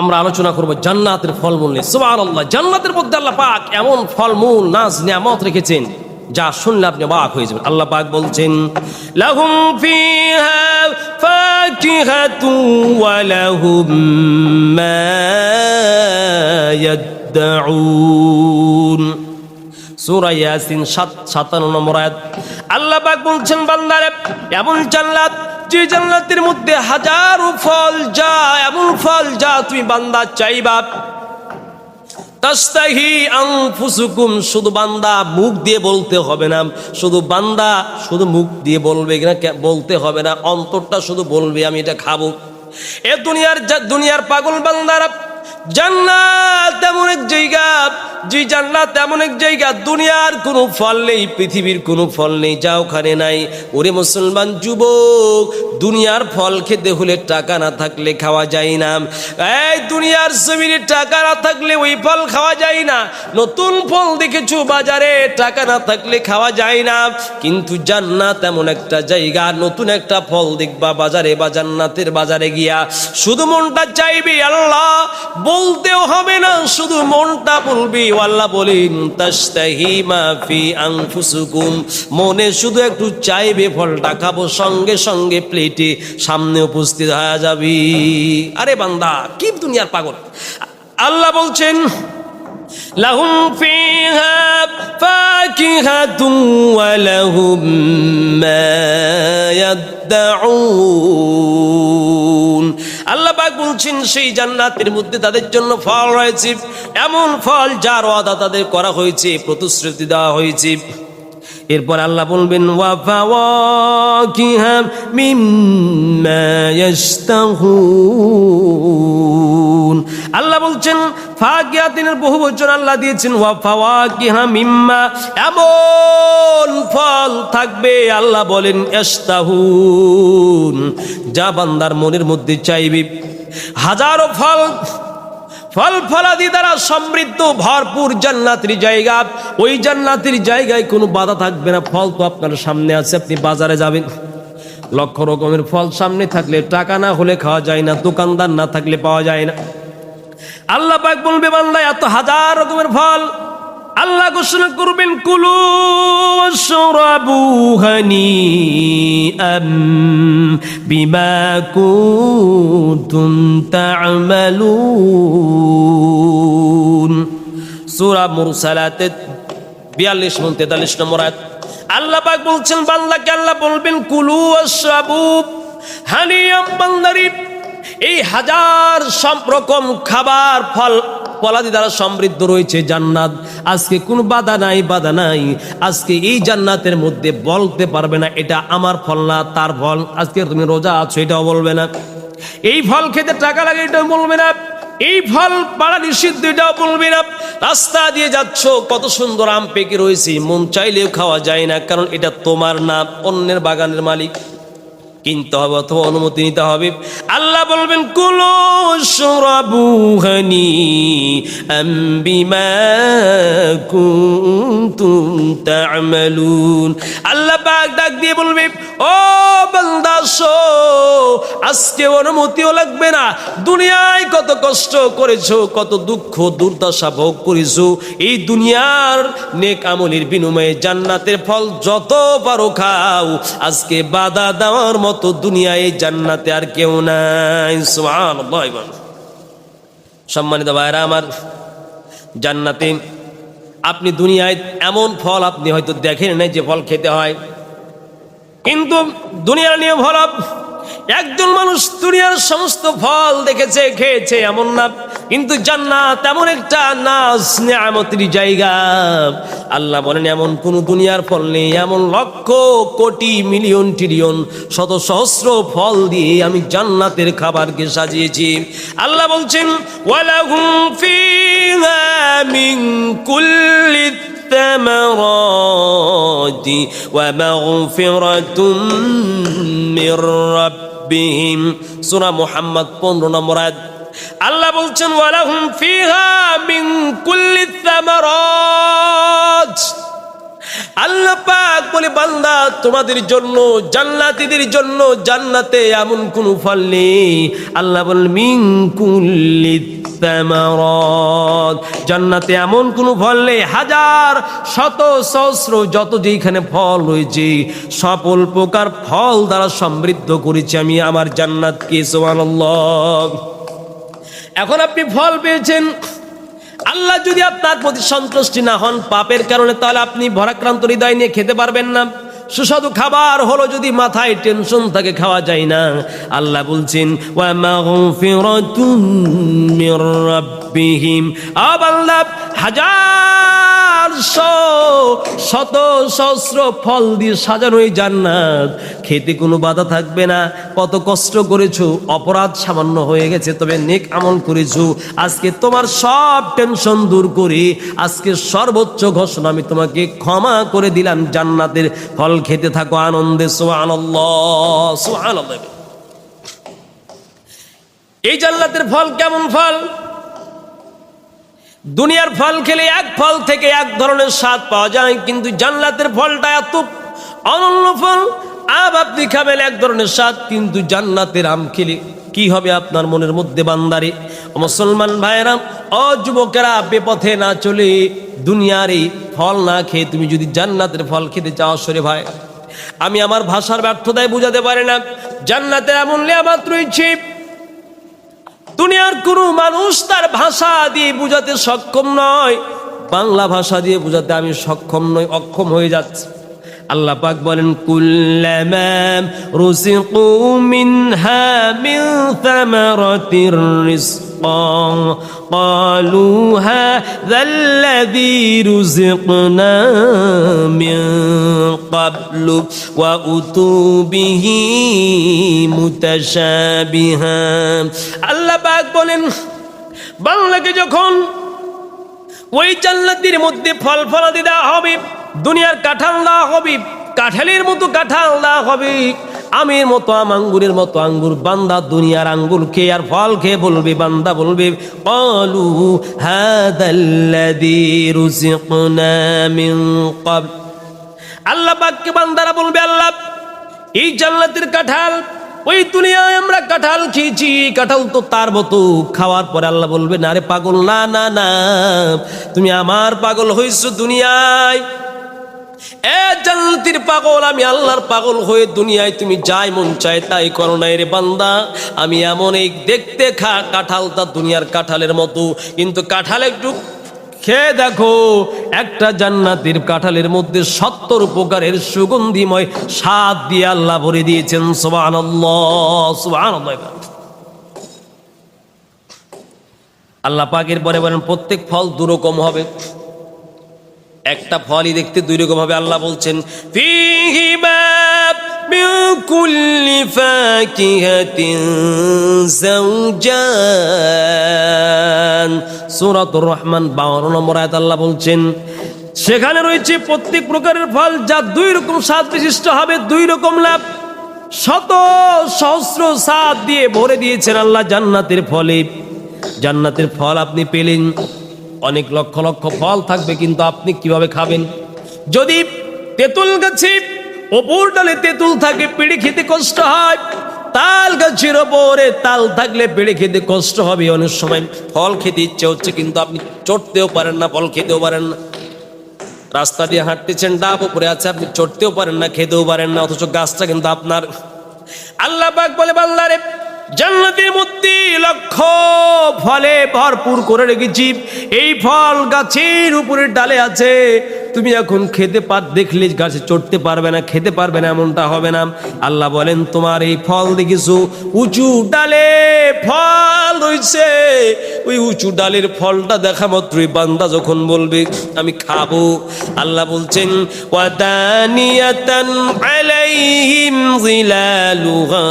আমরা আলোচনা করব জান্নাতের ফলমূল নিয়ে। সুবহানাল্লাহ, জান্নাতের মধ্যে আল্লাহ পাক এমন ফলমূল, নাজ, নিয়ামত রেখেছেন, যা শুনলে আপনি অবাক হয়ে যাবেন। আল্লাহ পাক বলছেন, লাহুম ফিহা ফাকিহাতু ওয়া লাহুম মা ইয়াদউন সূরা ইয়াসিন 57 নম্বর আয়াত। আল্লাহ পাক বলছেন, বান্দারে, এমন জান্নাত যে জান্নাতের মধ্যে হাজারো ফল যা এমন ফল যা তুমি বান্দা চাইবা। তাস্তাহি আনফুসুকুম, শুধু বান্দা মুখ দিয়ে বলতে হবে না। শুধু বান্দা শুধু মুখ দিয়ে বলবে না বলতে হবে না। অন্তরটা শুধু বলবে, আমি এটা খাব। এ দুনিয়ার দুনিয়ার পাগল বান্দারা জান্নাত এমন এক জায়গা যে জান্নাত এমন এক জায়গা, দুনিয়ার কোনো ফল নেই, পৃথিবীর কোনো ফল নেই, যা ওখানে নাই। ওরে মুসলমান যুবক, দুনিয়ার ফল খেতে হলে টাকা না থাকলে খাওয়া যায় না। এই দুনিয়ার জমিনে টাকা না থাকলে ওই ফল খাওয়া যায় না। নতুন ফল দেখেছ বাজারে, টাকা না থাকলে খাওয়া যায় না। কিন্তু জান্নাত এমন একটা জায়গা, নতুন একটা ফল দেখবা বাজারে বা জান্নাতের বাজারে গিয়া। শুধু মনটা চাইবি আল্লাহ বলতেও হবে না, শুধু মনটা বলবি। আল্লাহ বলিন তাস্তাহি মাফি আংফুসুকুম মনে শুধু একটু চাইবে ফলটা খাব, সঙ্গে সঙ্গে প্লেটে সামনে উপস্থিত হয়ে যাবি। আরে বান্দা, কি দুনিয়ার পাগল? আল্লাহ বলছেন, লাহুম ফিহা ফাকিহাতুন ওয়া লাহুম মা পাক বলছেন সেই জান্নাতের মধ্যে তাদের জন্য ফল রয়েছে। এমন ফল যার ওয়াদা তাদের করা হয়েছে, প্রতিশ্রুতি দেওয়া হয়েছে। এরপর আল্লাহ বলবেন আল্লাহ বলছেন ফাকিয়াতিনের বহু বচন আল্লাহ দিয়েছেন, ওয়া ফাওয়াকিহা মিম্মা। এমন ফল থাকবে, আল্লাহ বলেন, ইয়াশতাহুন। যা বান্দার মনের মধ্যে চাইবে। হাজারো ফল ফল ফলাদি দ্বারা সমৃদ্ধ, ভরপুর জান্নাতির জায়গা। ওই জান্নাতির জায়গায় কোনো বাধা থাকবে না, ফল তো আপনার সামনে আছে, আপনি বাজারে যাবেন। লক্ষ রকমের ফল সামনে থাকলে টাকা না হলে খাওয়া যায় না, দোকানদার না থাকলে পাওয়া যায় না। আল্লাহ পাক বলবে, বান্দা, এত হাজার রকমের ফল আল্লাহ ঘোষণা করবেন, কুলু ওয়াশরাবু হানিআম বিমা কুনতুম তা'মালুন। সূরা মুরসালাতে 42 এবং 43 নম্বর আয়াত। আল্লাহ পাক বলছেন, বান্দাকে আল্লাহ বলবেন, কুলু ওয়াশরাবু হানিআম বান্দারি। এই হাজার সব রকম খাবার, ফল ফলাদি দ্বারা সমৃদ্ধ রয়েছে জান্নাত। আজকে কোনো বাধা নাই বাধা নাই। আজকে এই জান্নাতের মধ্যে বলতে পারবে না, এটা আমার ফল না, তার ফল। আজকে তুমি রোজা আছো, এটাও বলবে না। এই ফল খেতে টাকা লাগে, এটাও বলবে না। এই ফল পাড়া নিষিদ্ধ, এটাও বলবে না। রাস্তা দিয়ে যাচ্ছ, কত সুন্দর আম পেকে রয়েছে, মন চাইলেও খাওয়া যায় না, কারণ এটা তোমার না, অন্যের বাগানের মালিক। কিনতে হবে অথবা অনুমতি নিতে হবে। আল্লাহ বলবেন, কুলো সরাবুহানি আল্লাহ পাক ডাক দিয়ে বলবে, ও বান্দা আজকে অনুমতিও লাগবে না। দুনিয়ায় কত কষ্ট করেছ, কত দুঃখ, দুর্দশা ভোগ করেছ। এই দুনিয়ার নেক আমলের বিনিময়ে জান্নাতের ফল যত পারো খাও। আজকে বাধা দেওয়ার মতো দুনিয়ায় জান্নাতে আর কেউ নাই। সম্মানিত ভাইরা আমার জান্নাতে আপনি দুনিয়ায় এমন ফল আপনি হয়তো দেখেন নাই যে ফল খেতে হয়। কিন্তু দুনিয়ার নিয়ম হল একজন মানুষ দুনিয়ার সমস্ত ফল দেখেছে খেয়েছে এমন না কিন্তু জান্নাত এমন একটা নাজ নিয়ামতের জায়গা আল্লাহ বলেন এমন কোন দুনিয়ার ফল নেই এমন লক্ষ কোটি মিলিয়ন ট্রিলিয়ন শত সহস্র ফল দিয়ে আমি জান্নাতের খাবারকে সাজিয়েছি আল্লাহ বলছেন ওয়ালাহুম ফিহা মিন কুল্লি الثمرات ومغفرة من রব্বিহিম। সূরা মুহাম্মদ 15 নম্বর আয়াত। আল্লাহ বলছেন, ওয়ালাহুম ফিহা মিন কুল্লি সামারাত। আল্লাহ পাক বলে, বান্দা, তোমাদের জন্য, জান্নাতিদের জন্য জান্নাতে এমন কোন ফল নেই। আল্লাহ বল মিন কুল্লি তামারাত জান্নাতে এমন কোন ফল নেই, হাজার, শত সহস্র, যত যেখানে ফল রয়েছে সকল প্রকার ফল দ্বারা সমৃদ্ধ করেছি আমি আমার জান্নাতকে, সুবহানাল্লাহ। এখন আপনি ফল পেয়েছেন। আল্লাহ যদি আপনার প্রতি সন্তুষ্টি না হন, পাপের কারণে তাহলে আপনি ভরাক্রান্ত হৃদয় নিয়ে খেতে পারবেন না। সুস্বাদু খাবার হলো যদি মাথায় টেনশন থাকে, খাওয়া যায় না। আল্লাহ বলছেন হাজার শত সহস্র ফল দিয়ে সাজানো এই জান্নাত। খেতে কোনো বাধা থাকবে না। কত কষ্ট করেছ, অপরাধ সামান্য হয়ে গেছে, তবে নেক আমল করেছ। আজকে তোমার সব টেনশন দূর করে। আজকে সর্বোচ্চ ঘোষণা আমি তোমাকে ক্ষমা করে দিলাম জান্নাতের ফল খেতে থাকো আনন্দে সোহান এই জান্নাতের ফল কেমন ফল? দুনিয়ার ফল খেলে এক ফল থেকে এক ধরনের স্বাদ পাওয়া যায়, কিন্তু জান্নাতের ফলটা এত অনন্য ফল আপনি খাবেন এক ধরনের স্বাদ, কিন্তু জান্নাতের আম খেলে কি হবে আপনার মনের মধ্যে বান্দারে? মুসলমান ভাইয়েরা, ও যুবকেরা, বেপথে না চলে দুনিয়ার ফল না খেয়ে তুমি যদি জান্নাতের ফল খেতে চাও, সরে ভাই। আমি আমার ভাষার ব্যর্থতায় বুঝাতে পারি না। জান্নাতের এমন লেয়ামাত রয়েছে, দুনিয়ার কোনো মানুষ তার ভাষা দিয়ে বোঝাতে সক্ষম নয়। বাংলা ভাষা দিয়ে বোঝাতে আমি সক্ষম নই, অক্ষম হয়ে যাচ্ছি। আল্লাহ পাক বলেন কুল্লামাম রুসিকু মিনহা মিন থামারাতির রিজকা। ক্বালু হাযাল্লাযী রুযিকনা মিন ক্বাবলু ওয়া উতু বিহি মুতাশাবিহা। আল্লাহ পাক বলেন, বাংলাকে যখন ওই জান্নাতের মধ্যে ফল ফলাদি দেওয়া হবে দুনিয়ার কাঁঠাল দেওয়া হবে, কাঁঠালের মতো কাঁঠাল দেওয়া হবে। আমের মতো আম, আঙ্গুরের মতো আঙ্গুর, বান্দা দুনিয়ার আঙ্গুর খেয়ে আর ফল খেয়ে বলবে, বান্দা বলবে অলু আল্লাহ পাককে বান্দারা বলবে, আল্লাহ, এই জান্নাতের কাঁঠাল, ওই দুনিয়ায় আমরা কাঁঠাল খেয়েছি, কাঁঠাল তো তার মতো। খাওয়ার পরে আল্লাহ বলবে, না রে পাগল, না না না, তুমি আমার পাগল হয়েছো দুনিয়ায়। এ জান্নাতির পাগল, আমি আল্লাহর পাগল হয়ে দুনিয়ায় তুমি যাই মন চায় তাই করো নাই রে বান্দা। আমি এমন এই দেখতে খা কাঁঠালটা দুনিয়ার কাঁঠালের মতো। কিন্তু কাঁঠাল একটু খেয়ে দেখো, একটা জান্নাতের কাঁঠালের মধ্যে সত্তর প্রকারের সুগন্ধিময় স্বাদ দিয়ে আল্লাহ ভরে দিয়েছেন, সুবহানাল্লাহ সুবহানাল্লাহ আল্লাহ পাকের পরে বলেন, প্রত্যেক ফল দুরকম হবে। একটা ফলই দেখতে দুই রকম হবে আল্লাহ বলছেন মিন রহমান 52 নম্বর আয়াত আল্লাহ বলছেন, সেখানে রয়েছে প্রত্যেক প্রকারের ফল যা দুই রকম স্বাদ বিশিষ্ট হবে দুই রকম লাভ। শত সহস্র স্বাদ দিয়ে ভরে দিয়েছেন আল্লাহ জান্নাতের ফলে। জান্নাতের ফল আপনি পেলেন। অনেক লক্ষ লক্ষ ফল থাকবে, কিন্তু আপনি কীভাবে খাবেন? যদি তেঁতুল গাছে ওপর ডালে তেঁতুল থাকে, পেড়ে খেতে কষ্ট হয়, তাল গাছের ওপরে তাল থাকলে পেড়ে খেতে কষ্ট হবে অনেক সময়। ফল খেতে ইচ্ছে হচ্ছে, কিন্তু আপনি চড়তেও পারেন না, ফল খেতেও পারেন না। রাস্তা দিয়ে হাঁটতেছেন, ডাব উপরে আছে, আপনি চড়তেও পারেন না, খেতেও পারেন না, অথচ গাছটা কিন্তু আপনার। আল্লাহ পাক বলে বাল্লারে জান্নাতের মধ্যে লক্ষ ফলে ভরপুর করে রেখেছি। এই ফল গাছের উপরে ডালে আছে। তুমি এখন খেতে পার, দেখলে গাছে চড়তে পারবে না, খেতে পারবে না, এমনটা হবে না। আল্লাহ বলেন, তোমার এই ফল দেখিছো উঁচু ডালে ফল রয়েছে। ওই উঁচু ডালের ফলটা দেখা মাত্রই বান্দা যখন বলবে, আমি খাব। আল্লাহ বলছেন ওয়াদানিয়াতান আলাইহিম জিলালুহা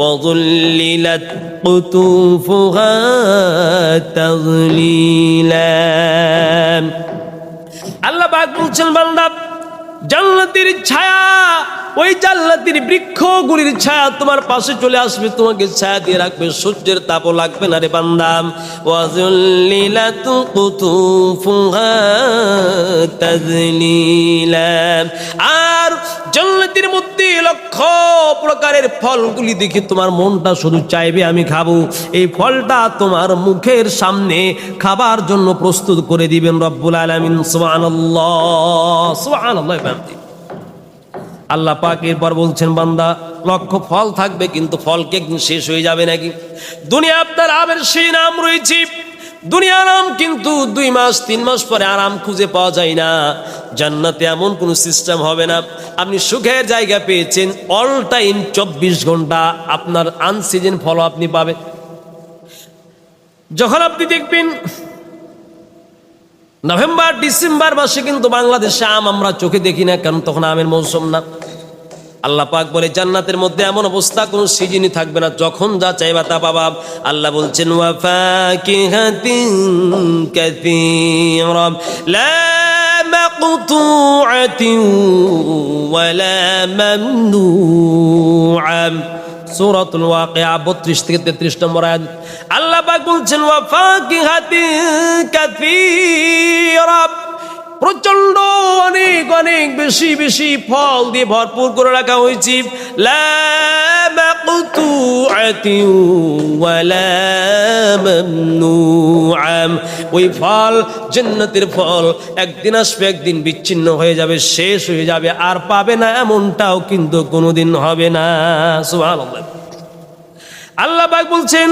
وظللت قطوفها تظليلا আল্লাহ পাক বলছেন বান্দা জান্নাতের ছায়া ওই জান্নাতের বৃক্ষগুলির ছায়া তোমার পাশে চলে আসবে তোমাকে ছায়া দিয়ে রাখবে সূর্যের তাপও লাগবে না রে বান্দাম ওয়াজুল্লিলাতু কুতুফুহা তাজলিলা আর জান্নাতের মধ্যে লক্ষ প্রকারের ফলগুলি দেখে তোমার মনটা শুধু চাইবে, আমি খাব। এই ফলটা তোমার মুখের সামনে খাবার জন্য প্রস্তুত করে দিবেন রব্বুল আলামিন। আল্লাহ পাক এরপর বলছেন, বান্দা, লক্ষ ফল থাকবে, কিন্তু ফলকে একদিন শেষ হয়ে যাবে নাকি? দুনিয়া আপনার আমের সেই নাম রয়েছে। দুনিয়া আরাম কিন্তু দুই মাস, তিন মাস পরে আরাম খুঁজে পাওয়া যায় না। জান্নাতে এমন কোনো সিস্টেম হবে না। আপনি সুখের জায়গা পেয়েছেন, অল টাইম চব্বিশ ঘণ্টা আপনার আনসিজন ফলো আপনি পাবেন। যখন আপনি দেখবেন, নভেম্বর, ডিসেম্বর মাসে কিন্তু বাংলাদেশে আম আমরা চোখে দেখি না, কারণ তখন আমের মৌসুম না। আল্লাহ পাক বলে, জান্নাতের মধ্যে এমন অবস্থা, কোন সিজনই থাকবে না, যখন যা চাইবা তা পাবা। আল্লাহ বলছেন সূরাতুল ওয়াকিয়া 32 থেকে 33 নম্বর আয়াত। আল্লাহ পাক বলছেন, ওয়াফাকিহাতিন কাসীরা প্রচন্ড অনেক অনেক বেশি বেশি ফল দিয়ে ভরপুর করে রাখা হয়েছে লা মাকতুআতিন ওয়ালা মামনুআম। ওই ফল জান্নাতের ফল একদিন আসবে একদিন বিচ্ছিন্ন হয়ে যাবে শেষ হয়ে যাবে আর পাবে না এমনটাও কিন্তু কোনোদিন হবে না সুবহানাল্লাহ আল্লাহ পাক বলছেন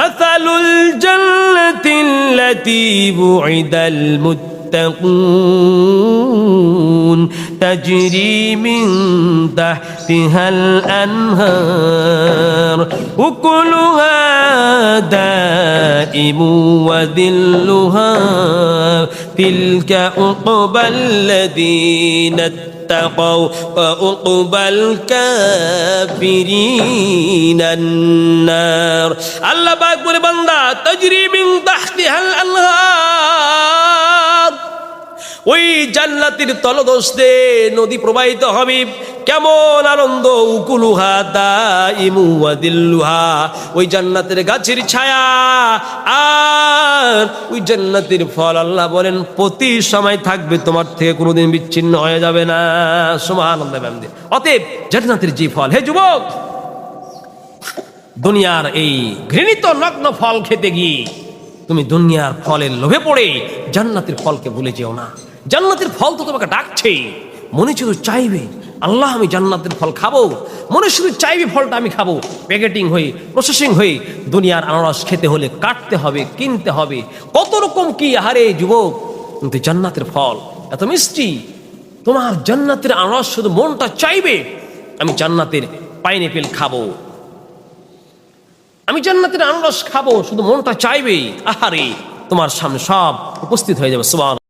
مثل الجنة التي وعد تتقون تجري من تحتها الأنهار أكلها دائم وذلها تلك أقبى الذين اتقوا وأقبى الكافرين النار الله باك بولي بندا تجري من تحتها الأنهار ওই জান্নাতের তলদস্তে নদী প্রবাহিত হবে। কেমন আনন্দ, উকুলুহা দাইমু ওয়াদিল্লুহা ওই জান্নাতের গাছের ছায়া আর ওই জান্নাতের ফল আল্লাহ বলেন, প্রতি সময় থাকবে তোমার থেকে কোনোদিন বিচ্ছিন্ন হয়ে যাবে না। বিহামদিহি। অতএব জান্নাতের যে ফল, হে যুবক, দুনিয়ার এই ঘৃণিত নগ্ন ফল খেতে গিয়ে তুমি দুনিয়ার ফলের লোভে পড়ে জান্নাতের ফলকে ভুলে যেও না। জান্নাতের ফল তো তোমাকে ডাকছে। মনে শুধু চাইবে, আল্লাহ আমি জান্নাতের ফল খাব। মনে শুধু চাইবে ফলটা আমি খাব। প্যাকেটিং হয়ে প্রসেসিং হয়ে দুনিয়ার আনারস খেতে হলে কাটতে হবে, কিনতে হবে। কত রকম কি হারে যুবক। কিন্তু জান্নাতের ফল, এত মিষ্টি। তোমার জান্নাতের আনারস শুধু মনটা চাইবে, আমি জান্নাতের পাইনঅ্যাপেল খাব। আমি জান্নাতের আনারস খাব, শুধু মনটা চাইবে। আহারে, তোমার সামনে সব উপস্থিত হয়ে যাবে সুবহান